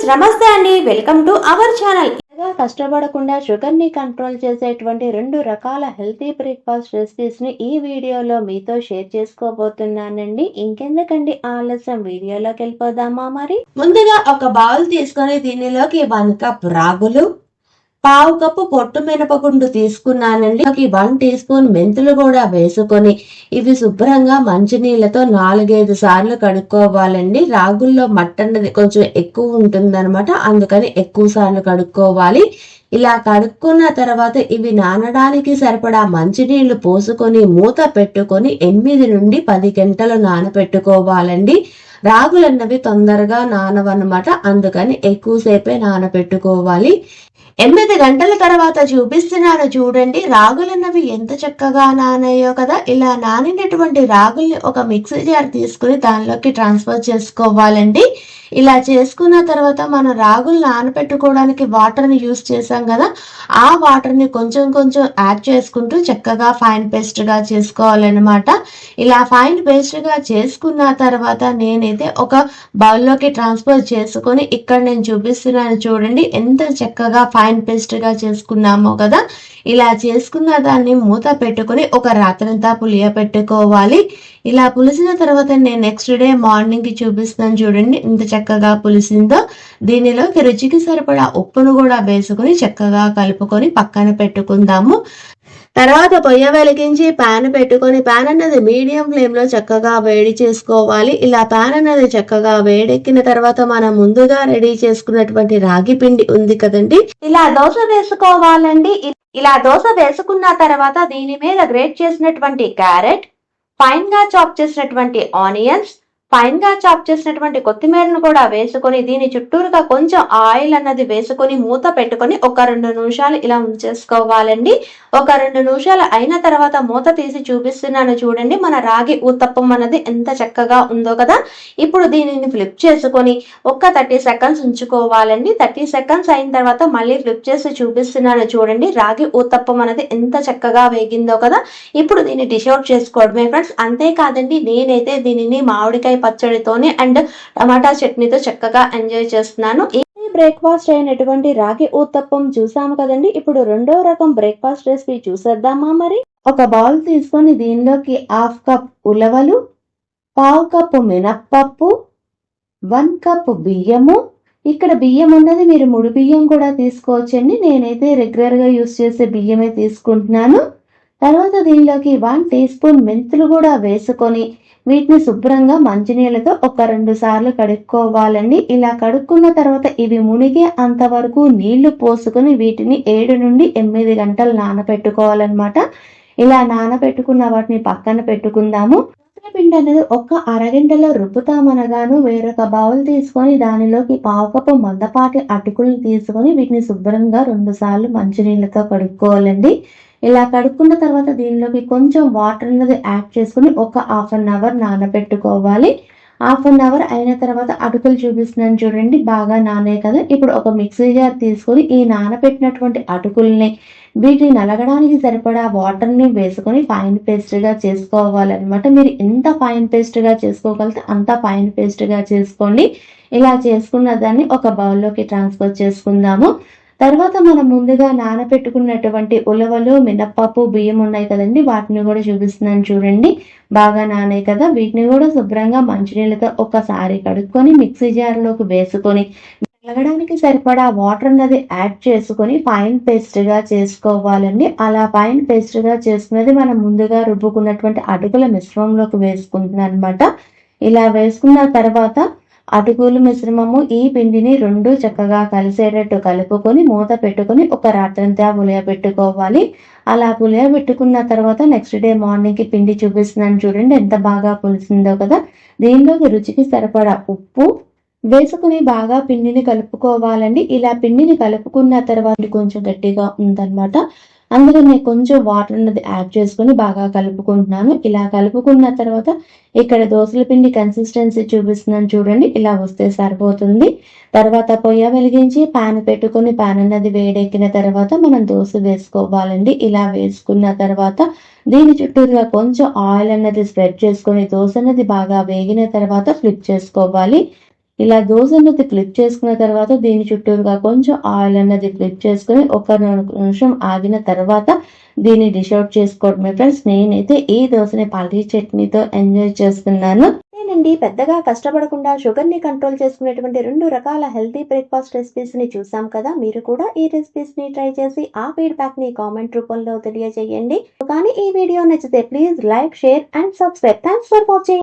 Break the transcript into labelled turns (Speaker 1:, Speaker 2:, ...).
Speaker 1: Friends నమస్తే అండి. Welcome to our channel. కష్టపడకుండా షుగర్ని కంట్రోల్ చేసేటువంటి రెండు రకాల హెల్తీ బ్రేక్ఫాస్ట్ రెసిపీస్ని ఈ వీడియోలో మీతో షేర్ చేసుకోబోతున్నానండి. ఇంకెందుకండి ఆలస్యం? వీడియోలోకి వెళ్ళిపోదామా మరి? ముందుగా ఒక బౌల్ తీసుకొని దీనిలోకి వన్ కప్ రాగులు పావు కప్పు పొట్టు మినపగుండు తీసుకున్నానండి. ఒక వన్ టీ స్పూన్ మెంతులు కూడా వేసుకొని ఇవి శుభ్రంగా మంచినీళ్ళతో నాలుగైదు సార్లు కడుక్కోవాలండి. రాగుల్లో మట్టన్నది కొంచెం ఎక్కువ ఉంటుందన్నమాట. అందుకని ఎక్కువ సార్లు కడుక్కోవాలి. ఇలా కడుక్కున్న తర్వాత ఇవి నానడానికి సరిపడా మంచినీళ్ళు పోసుకొని మూత పెట్టుకొని ఎనిమిది నుండి పది గంటలు నానబెట్టుకోవాలండి రాగులన్నవి తొందరగా నానవన్నమాట. అందుకని ఎక్కువసేపే నానబెట్టుకోవాలి ఎనిమిది గంటల తర్వాత చూపిస్తున్నాను చూడండి. రాగులన్నవి ఎంత చక్కగా నానాయో కదా. ఇలా నానినటువంటి రాగుల్ని ఒక మిక్సీ జార్ తీసుకుని దానిలోకి ట్రాన్స్ఫర్ చేసుకోవాలండి. ఇలా చేసుకున్న తర్వాత మనం రాగులు నానబెట్టుకోవడానికి వాటర్ని యూస్ చేసాం కదా ఆ వాటర్ని కొంచెం కొంచెం యాడ్ చేసుకుంటూ చక్కగా ఫైన్ పేస్ట్గా చేసుకోవాలన్నమాట. ఇలా ఫైన్ పేస్ట్గా చేసుకున్న తర్వాత నేనైతే ఒక బౌల్లోకి ట్రాన్స్ఫర్ చేసుకొని ఇక్కడ నేను చూపిస్తున్నాను చూడండి ఎంత చక్కగా ఫైన్ పేస్ట్గా చేసుకున్నామో కదా. ఇలా చేసుకున్న దాన్ని మూత పెట్టుకొని ఒక రాత్రంతా పులియ పెట్టుకోవాలి. ఇలా పులిసిన తర్వాత నేను నెక్స్ట్ డే మార్నింగ్ చూపిస్తాను చూపిస్తున్నాను చూడండి ఇంత చక్కగా పులిసిందో దీనిలోకి రుచికి సరిపడా ఉప్పును కూడా వేసుకుని చక్కగా కలుపుకొని పక్కన పెట్టుకుందాము. తర్వాత పొయ్య వెలిగించి ప్యాన్ పెట్టుకొని ప్యాన్ అన్నది మీడియం ఫ్లేమ్లో చక్కగా వేడి చేసుకోవాలి. ఇలా ప్యాన్ అన్నది చక్కగా వేడెక్కిన తర్వాత మనం ముందుగా రెడీ చేసుకున్నటువంటి రాగి పిండి ఉంది కదండి. ఇలా దోశ వేసుకోవాలండి. ఇలా దోశ వేసుకున్న తర్వాత దీని మీద గ్రేట్ చేసినటువంటి క్యారెట్ ఫైన్గా చాప్ చేసినటువంటి ఆనియన్స్ ఫైన్గా చాప్ చేసినటువంటి కొత్తిమీరను కూడా వేసుకొని దీని చుట్టూరుగా కొంచెం ఆయిల్ అన్నది వేసుకొని మూత పెట్టుకొని ఒక రెండు నిమిషాలు ఇలా ఉంచేసుకోవాలండి. ఒక రెండు నిమిషాలు అయిన తర్వాత మూత తీసి చూపిస్తున్నాను చూడండి మన రాగి ఊతప్పం అన్నది ఎంత చక్కగా ఉందో కదా. ఇప్పుడు దీనిని ఫ్లిప్ చేసుకొని ఒక్క థర్టీ సెకండ్స్ ఉంచుకోవాలండి. థర్టీ సెకండ్స్ అయిన తర్వాత మళ్ళీ ఫ్లిప్ చేసి చూపిస్తున్నాను చూడండి రాగి ఊతప్పం అనేది ఎంత చక్కగా వేగిందో కదా. ఇప్పుడు దీన్ని డిష్ అవుట్ చేసుకోవడమే ఫ్రెండ్స్. అంతేకాదండి నేనైతే దీనిని మామిడికాయ పచ్చడితోని అండ్ టమాటా చట్నీతో చక్కగా ఎంజాయ్ చేస్తున్నాను. బ్రేక్ఫాస్ట్ అయినటువంటి రాగి ఊతప్పం చూసాము కదండి. ఇప్పుడు రెండో రకం బ్రేక్ఫాస్ట్ రెసిపీ చూసేద్దామా మరి? ఒక బౌల్ తీసుకొని దీనిలోకి హాఫ్ కప్ ఉలవలు పావు కప్పు మినప్పప్పు వన్ కప్ బియ్యము. ఇక్కడ బియ్యం ఉన్నది మీరు ముడి బియ్యం కూడా తీసుకోవచ్చండి. నేనైతే రెగ్యులర్గా యూస్ చేసే బియ్యమే తీసుకుంటున్నాను. తర్వాత దీనిలోకి వన్ టీ స్పూన్ మెంతులు కూడా వేసుకొని వీటిని శుభ్రంగా మంచినీళ్ళతో ఒక రెండు సార్లు కడుక్కోవాలండి. ఇలా కడుక్కున్న తర్వాత ఇవి మునిగే అంతవరకు నీళ్ళు పోసుకుని వీటిని ఏడు నుండి ఎనిమిది గంటలు నానబెట్టుకోవాలన్నమాట ఇలా నానబెట్టుకున్న వాటిని పక్కన పెట్టుకుందాము. పిండి అనేది ఒక్క అరగంటలో రుబ్బుతామనగాను వేరొక బౌల్ తీసుకొని దానిలోకి పావుకపు మందపాటి అటుకులు తీసుకొని వీటిని శుభ్రంగా రెండు సార్లు మంచినీళ్ళతో కడుక్కోవాలండి. ఇలా కడుక్కున్న తర్వాత దీనిలోకి కొంచెం వాటర్ అనేది యాడ్ చేసుకుని ఒక హాఫ్ అన్ అవర్ నానబెట్టుకోవాలి. హాఫ్ అన్ అవర్ అయిన తర్వాత అటుకులు చూపిస్తున్నాను చూడండి బాగా నానే కదా. ఇప్పుడు ఒక మిక్సీ జార్ తీసుకొని ఈ నానబెట్టినటువంటి అటుకుల్ని వీటిని నలగడానికి సరిపడా వాటర్ని వేసుకొని ఫైన్ పేస్ట్గా చేసుకోవాలన్నమాట. మీరు ఎంత ఫైన్ పేస్ట్గా చేసుకోగలితే అంత ఫైన్ పేస్ట్గా చేసుకోండి. ఇలా చేసుకున్న దాన్ని ఒక బౌల్లోకి ట్రాన్స్ఫర్ చేసుకుందాము. తర్వాత మనం ముందుగా నానబెట్టుకున్నటువంటి ఉలవలు మినప్పప్పు బియ్యం ఉన్నాయి కదండి. వాటిని కూడా చూపిస్తున్నాను చూడండి. బాగా నానాయి కదా. వీటిని కూడా శుభ్రంగా మంచినీళ్ళతో ఒకసారి కడుక్కొని మిక్సీ జార్లోకి వేసుకొని వెలగడానికి సరిపడా వాటర్ అన్నది యాడ్ చేసుకొని ఫైన్ పేస్ట్గా చేసుకోవాలండి. అలా ఫైన్ పేస్ట్గా చేసుకున్నది మనం ముందుగా రుబ్బుకున్నటువంటి అటుకుల మిశ్రమంలోకి వేసుకుంటున్నాం అనమాట ఇలా వేసుకున్న తర్వాత అటుకులు మిశ్రమము ఈ పిండిని రెండు చక్కగా కలిసేటట్టు కలుపుకొని మూత పెట్టుకొని ఒక రాత్రంతా పులియ పెట్టుకోవాలి అలా పులియ పెట్టుకున్న తర్వాత నెక్స్ట్ డే మార్నింగ్కి పిండి చూపిస్తున్నాను చూడండి ఎంత బాగా పులిసిందో కదా. దీనిలోకి రుచికి సరిపడా ఉప్పు వేసుకుని బాగా పిండిని కలుపుకోవాలండి. ఇలా పిండిని కలుపుకున్న తర్వాత కొంచెం గట్టిగా ఉందన్నమాట. అందులో నేను కొంచెం వాటర్ అన్నది యాడ్ చేసుకుని బాగా కలుపుకుంటున్నాను. ఇలా కలుపుకున్న తర్వాత ఇక్కడ దోశల పిండి కన్సిస్టెన్సీ చూపిస్తున్నాను చూడండి. ఇలా వస్తే సరిపోతుంది. తర్వాత పొయ్య వెలిగించి పాన్ పెట్టుకుని పాన్ అన్నది వేడెక్కిన తర్వాత మనం దోశ వేసుకోవాలండి. ఇలా వేసుకున్న తర్వాత దీని చుట్టూరుగా కొంచెం ఆయిల్ అన్నది స్ప్రెడ్ చేసుకొని దోశ అన్నది బాగా వేగిన తర్వాత ఫ్లిప్ చేసుకోవాలి. ఇలా దోశ అన్నది ఫ్లిప్ చేసుకున్న తర్వాత దీని చుట్టూరుగా కొంచెం ఆయిల్ అన్నది ఫ్లిప్ చేసుకుని ఒక నిమిషం ఆగిన తర్వాత దీన్ని డిష్ అవుట్ చేసుకోవడమే ఫ్రెండ్స్ నేనైతే ఈ దోశని పల్లీ చట్నీతో ఎంజాయ్ చేస్తున్నాను. నేనండి పెద్దగా కష్టపడకుండా షుగర్ని కంట్రోల్ చేసుకునేటువంటి రెండు రకాల హెల్తీ బ్రేక్ఫాస్ట్ రెసిపీస్ని చూసాం కదా. మీరు కూడా ఈ రెసిపీస్ని ట్రై చేసి ఆ ఫీడ్బ్యాక్ని కామెంట్ రూపంలో తెలియజేయండి. కానీ ఈ వీడియో నచ్చితే please like share and subscribe thanks for watching